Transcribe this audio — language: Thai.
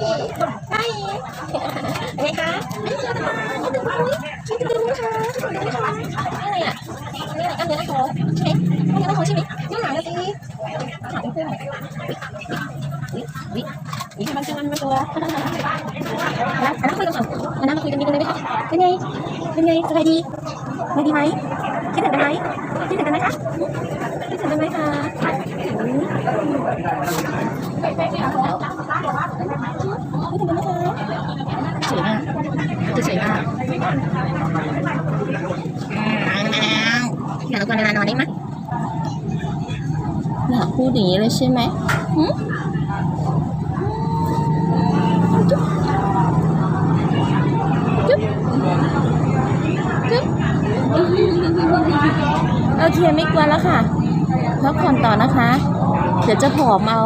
ใช่ไงคะดึงค่ะดึงค่ะอะไรอะนี่อะไรกล้ามเนื้อหน้าท้องใช่ไหมกล้ามเนื้อหน้าท้องใช่ไหมน้องหมาละสิหมาเป็นเพื่อนวิวิวิมันจะมันมาตัวนะอันนั้นคุยกันก่อนอันนั้นมาคุยกันดีกันเลยไหมคะเป็นไงเป็นไงสบายดีสบายดีไหมคิดถึงกันไหมคิดถึงกันไหมคะคิดถึงกันไหมคะคิดถึงกันไหมคะสวยมากคือสวยมากอยากรบกวนเวลานอนได้ไหมอยากพูดอย่างนี้เลยใช่ไหมหืมจุ๊บจุ๊บจุ๊บโอเคไม่กลัวแล้วค่ะพักผ่อนต่อนะคะ เดี๋ยวจะผอมเอา